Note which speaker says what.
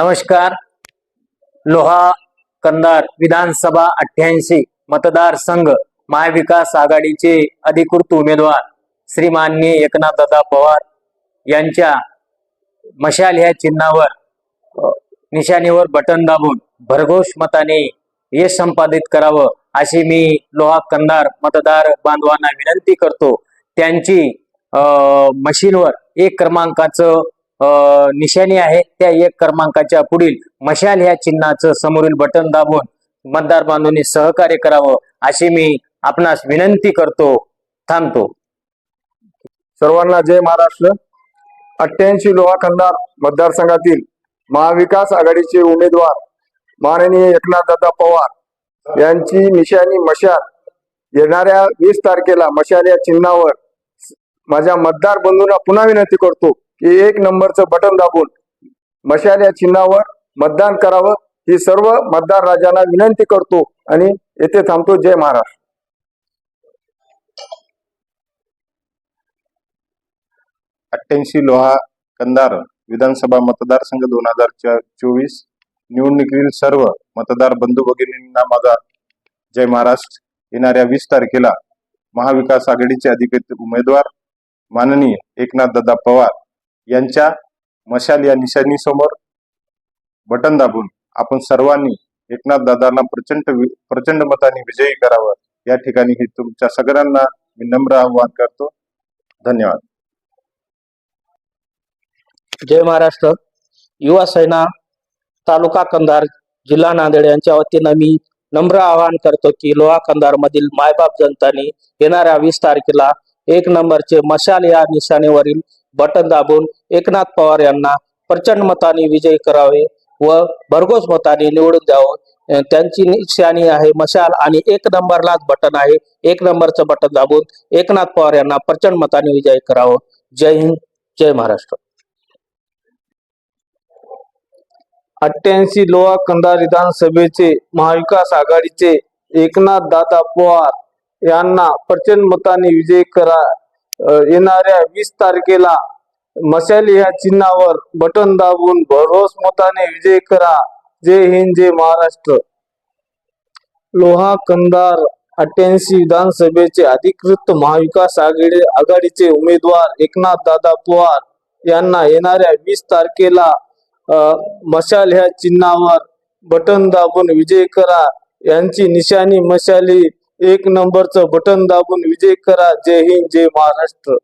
Speaker 1: नमस्कार. लोहा कंदार विधानसभा अठ्ठ्याऐंशी मतदारसंघ महाविकास आघाडीचे अधिकृत उमेदवार श्रीमान्य एकनाथ दादा पवार यांच्या मशाल ह्या चिन्हावर निशाणीवर बटन दाबून भरघोष मताने यश संपादित करावं अशी मी लोहा कंदार मतदार बांधवांना विनंती करतो. त्यांची मशीनवर एक क्रमांकाचं निशाणी आहे. त्या एक क्रमांकाच्या पुढील मशाल ह्या चिन्हाचं समोरील बटन दाबून मतदार बांधवांनी सहकार्य करावं अशी मी आपणास विनंती करतो थांबतो.
Speaker 2: सर्वांना जय महाराष्ट्र. अठ्ठ्याऐंशी लोहा खंदार मतदारसंघातील महाविकास आघाडीचे उमेदवार माननीय एकनाथदादा पवार यांची निशाणी मशाल येणाऱ्या वीस तारखेला मशाल या चिन्हावर माझ्या मतदार बंधूंना पुन्हा विनंती करतो. की एक नंबरचं बटन दाबून मशाल या चिन्हावर मतदान करावं. ही सर्व मतदार राजांना विनंती करतो आणि येथे थांबतो. जय महाराष्ट्र.
Speaker 3: अठ्ठ्याऐंशी लोहा कंदार विधानसभा मतदारसंघ दोन हजार चोवीस निवडणुकीतील सर्व मतदार बंधू भगिनींना माझा जय महाराष्ट्र. येणाऱ्या वीस तारखेला महाविकास आघाडीचे अधिकृत उमेदवार माननीय एकनाथ दादा पवार यांच्या मशाल या निशाणीसमोर बटन दाबून आपण सर्वांनी एकनाथ दादांना प्रचंड प्रचंड मताने विजयी करावं. या ठिकाणी हे तुमच्या सगळ्यांना मी नम्र आवाहन करतो. धन्यवाद.
Speaker 4: जय महाराष्ट्र. युवा सेना तालुका कंधार जिल्हा नांदेड यांच्या वतीनं मी नम्र आवाहन करतो की लोहा कंधार मधील मायबाप जनतानी येणाऱ्या वीस तारखेला एक नंबरचे मशाल या निशाणीवरील बटन दाबून एकनाथ पवार यांना प्रचंड मताने विजयी करावे व भरघोस मताने निवडून द्यावं. त्यांची निशाणी आहे मशाल आणि एक नंबरलाच बटन आहे. एक नंबरचं बटन दाबून एकनाथ पवार यांना प्रचंड मताने विजयी करावं. जय हिंद जय महाराष्ट्र.
Speaker 2: अठ्ठ्याऐंशी लोहा कंदा विधानसभेचे महाविकास आघाडीचे एकनाथ दादा पवार यांना प्रचंड मताने विजयी करा येणाऱ्या वीस तारखेला मशाल ह्या चिन्हावर बटन दाबून भरोस मताने विजय करा. जय हिंद जय महाराष्ट्र. लोहा कंदार अठ्ठ्याऐंशी विधानसभेचे अधिकृत महाविकास आघाडी आघाडीचे उमेदवार एकनाथ दादा पवार यांना येणाऱ्या वीस तारखेला मशाल ह्या चिन्हावर बटन दाबून विजय करा. यांची निशाणी मशाली एक नंबरचं बटन दाबून विजय करा. जय हिंद जय महाराष्ट्र.